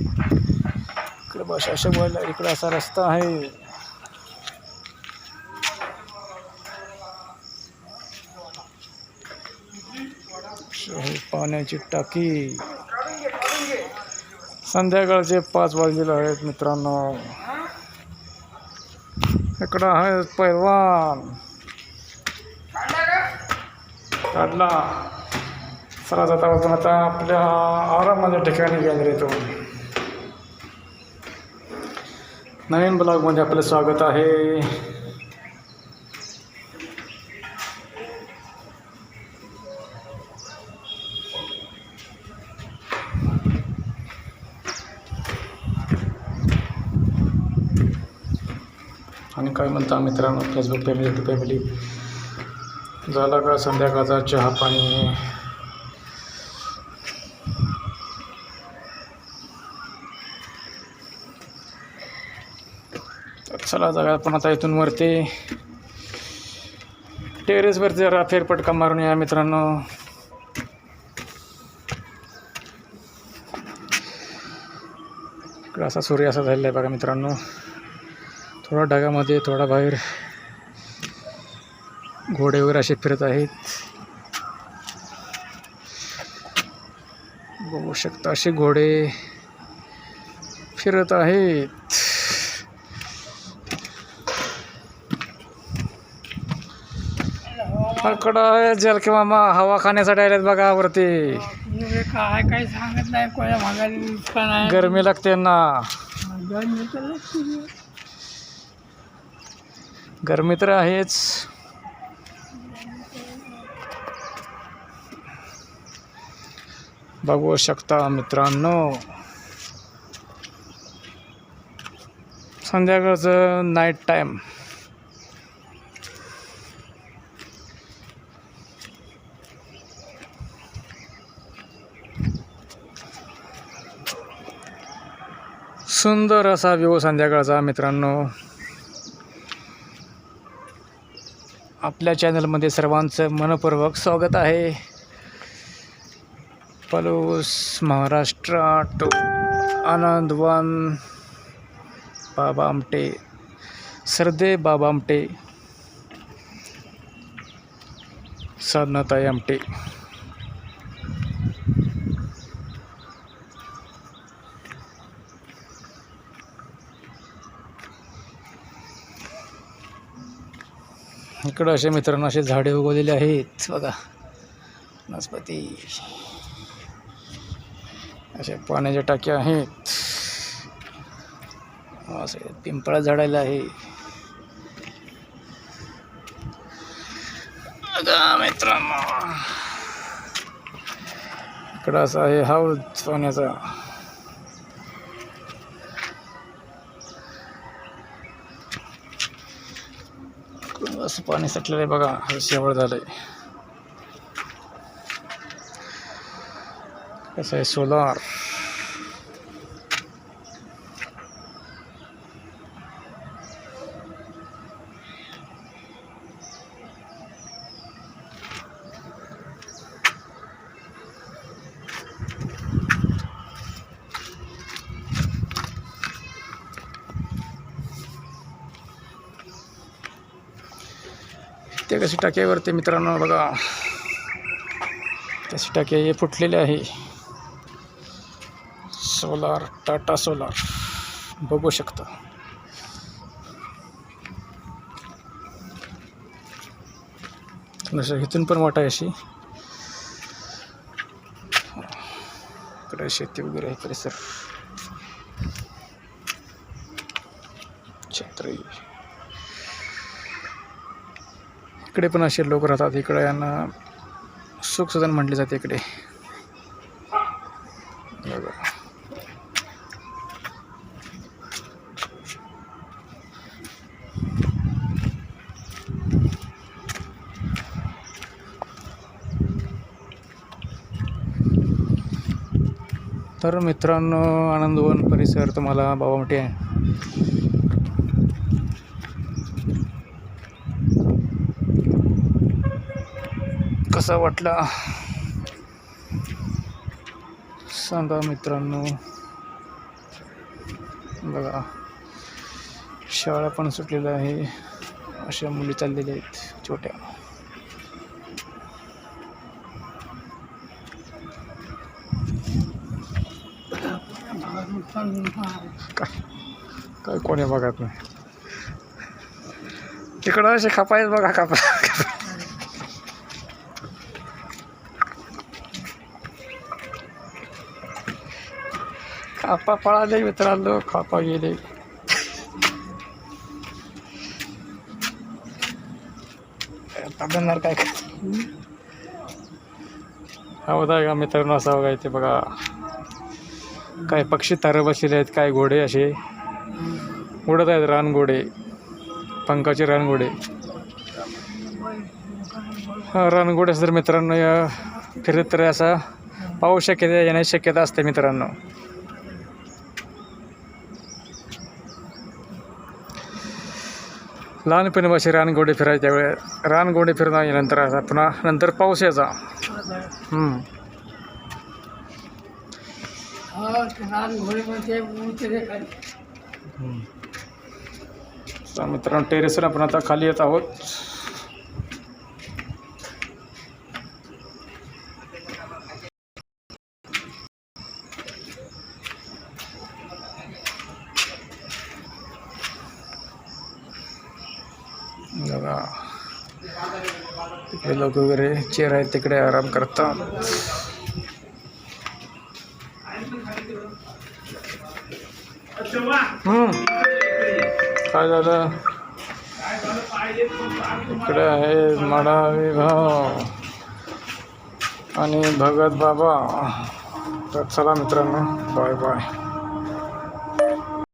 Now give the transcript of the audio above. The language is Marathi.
इकडे बस अशा वाडला इकडे असा रस्ता आहे. पाण्याची टाकी. संध्याकाळचे पाच वाजलेले आहेत मित्रांनो. इकडं आहे पैलवान. काढला चला जाता आपण आता आपल्या आरामाच्या ठिकाणी गॅलरीतून नवीन ब्लॉगमध्ये आपलं स्वागत आहे. आणि काय म्हणता मित्रांनो फेसबुक फॅमिली टू फॅमिली झाला का संध्याकाळचा चहा पाणी? चला जाऊया आपण आता इथून वरती टेरेसवरती जरा फेरपटका मारून या मित्रांनो. इकडं असा सूर्य असा झालेला आहे बघा मित्रांनो. थोडा ढगामध्ये थोडा बाहेर घोडे वगैरे असे फिरत आहेत. बघू शकता असे घोडे फिरत आहेत. इकडं आहे जल किंवा मग हवा खाण्यासाठी आलेत बघा वरती. काय काय सांगत नाही कोणा नाही गरमी लागते ना. गरमी तर लागते. गरमी तर आहेच. बघू शकता मित्रांनो. संध्याकाळचं नाईट टाईम सुंदर असा व्यू संध्याकाळचा मित्रांनो. आपल्या चॅनलमध्ये सर्वांचं मनपूर्वक स्वागत आहे. पलूस महाराष्ट्र टू आनंदवन बाबा आमटे सरदे बाबा आमटे साधनाताई आमटे. इकडं असे मित्रांनो असे झाडे उगवलेले आहेत. बघा. वनस्पती. अशा पाण्याच्या टाक्या आहेत. असे पिंपळा झाडायला आहे. मित्रांनो. इकडं असा आहे हाऊस पाण्याचा. असं पाणी साठलेलं आहे बघा हे शेवळ झालंय. कसं आहे? सोलार. ते कशी टाक्यावरती मित्रांनो बघा. तशी टाक्या हे फुटलेले आहे. सोलार टाटा सोलार बघू शकता. जसं इथून पण वाटा आहे अशी. इकडे शेती वगैरे आहे परिसर इकडे पण असे लोक राहतात इकडे यांना सुखसदन म्हटले जाते इकडे. तर मित्रांनो आनंदवन परिसर तुम्हाला बाबामोठी कसा वाटला? सांगा मित्रांनो. बघा शाळा पण सुटलेल्या आहे. अशा मुली चाललेल्या आहेत छोट्या. काय? काय कोणी बघत नाही. तिकडं असे खपायत बघा खपा. खापा पळाले मित्रांनो खापा गेले काय? हा होता का मित्रांनो असा बघा इथे बघा. काय पक्षी तारं बसलेले आहेत काय घोडे असे. उडत आहेत रानघोडे पंखाचे रानघोडे हा असं तर मित्रांनो या फिरत तर असा पाहू शक्यता येण्याची शक्यता असते मित्रांनो. लहानपणी बसे रानगोडे फिरायच्या त्यावेळे. रानगोडे फिरणं नंतर असा पुन्हा नंतर पाऊस यायचा. मित्रांनो टेरेसवर आपण आता खाली येत आहोत. बघा तिकडे लोक वगैरे चेअर आहेत तिकडे आराम करतात. काय झालं? इकडे आहे मडा विभाग. आणि भगत बाबा. तर चला मित्रांनो बाय बाय.